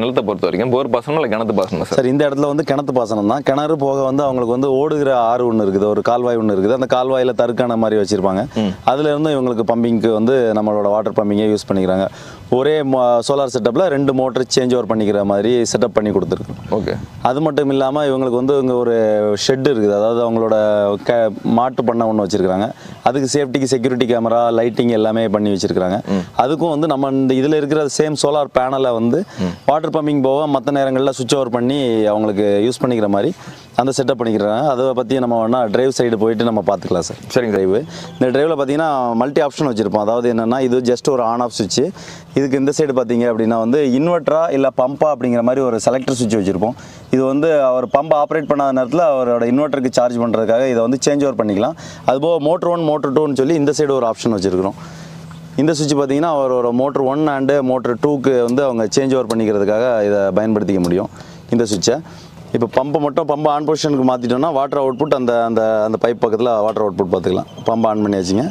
நிலத்தை பொறுத்த வரைக்கும் போர் பாசனம் இல்லை கிணத்து பாசனம் சார் இந்த இடத்துல வந்து கிணத்து பாசனம் தான். கிணறு போக வந்து அவங்களுக்கு வந்து ஓடுகிற ஆறு ஒன்று இருக்குது ஒரு கால்வாய் ஒன்று இருக்குது. அந்த கால்வாயில் தருக்கான மாதிரி வச்சிருப்பாங்க. அதுல இருந்து இவங்களுக்கு பம்பிங்க்கு வந்து நம்மளோட வாட்டர் பம்பிங்கை யூஸ் பண்ணிக்கிறாங்க. ஒரே சோலார் செட்டப்பில் ரெண்டு மோட்டர் சேஞ்ச் ஓவர் பண்ணிக்கிற மாதிரி செட்டப் பண்ணி கொடுத்துருக்கு. ஓகே அது மட்டும் இல்லாமல் இவங்களுக்கு வந்து இங்கே ஒரு ஷெட் இருக்குது. அதாவது அவங்களோட க மாட்டு பண்ணை ஒன்று வச்சிருக்காங்க அதுக்கு சேஃப்டிக்கு செக்யூரிட்டி கேமரா லைட்டிங் எல்லாமே பண்ணி வச்சிருக்காங்க அதுக்கும் வந்து நம்ம இந்த இதில் இருக்கிற சேம் சோலார் பேனலை வந்து வாட்டர் பம்பிங் போக மற்ற நேரங்களில் சுவிட்ச் ஓவர் பண்ணி அவங்களுக்கு யூஸ் பண்ணிக்கிற மாதிரி அந்த செட்டப் பண்ணிக்கிறாங்க. அதை பற்றி நம்ம வேணா டிரைவ் சைடு போயிட்டு நம்ம பார்த்துக்கலாம் சார். சரிங்க டிரைவு இந்த டிரைவில் பார்த்தீங்கன்னா மல்டி ஆப்ஷன் வச்சுருப்போம். அதாவது என்னென்னா இது ஜஸ்ட் ஒரு ஆன் ஆஃப் சுவிட்ச் இதுக்கு இந்த சைடு பார்த்தீங்க அப்படின்னா வந்து இன்வெர்ட்டரா இல்லை பம்பா அப்படிங்கிற மாதிரி ஒரு செலக்டர் சுவிட்ச் வச்சுருப்போம். இது வந்து அவர் பம்ப் ஆப்ரேட் பண்ணாத நேரத்தில் அவரோட இன்வெர்ட்டருக்கு சார்ஜ் பண்ணுறதுக்காக இதை வந்து சேஞ்ச் ஓவர் பண்ணிக்கலாம். அதுபோக மோட்டர் ஒன் மோட்டர் டூன்னு சொல்லி இந்த சைடு ஒரு ஆப்ஷன் வச்சுருக்கிறோம். இந்த சுவிட்ச் பார்த்தீங்கன்னா அவரோட மோட்டர் ஒன் அண்டு மோட்டர் டூக்கு வந்து அவங்க சேஞ்ச் ஓவர் பண்ணிக்கிறதுக்காக இதை பயன்படுத்திக்க முடியும் இந்த சுவிட்சை. இப்போ பம்பை மட்டும் பம்பை ஆன் பொசிஷனுக்கு மாற்றிட்டோம்னா வாட்டர் அவுட்புட் அந்த அந்த அந்த பைப் பக்கத்தில் வாட்டர் அவுட்புட் பார்த்துக்கலாம். பம்பை ஆன் பண்ணியாச்சுங்க.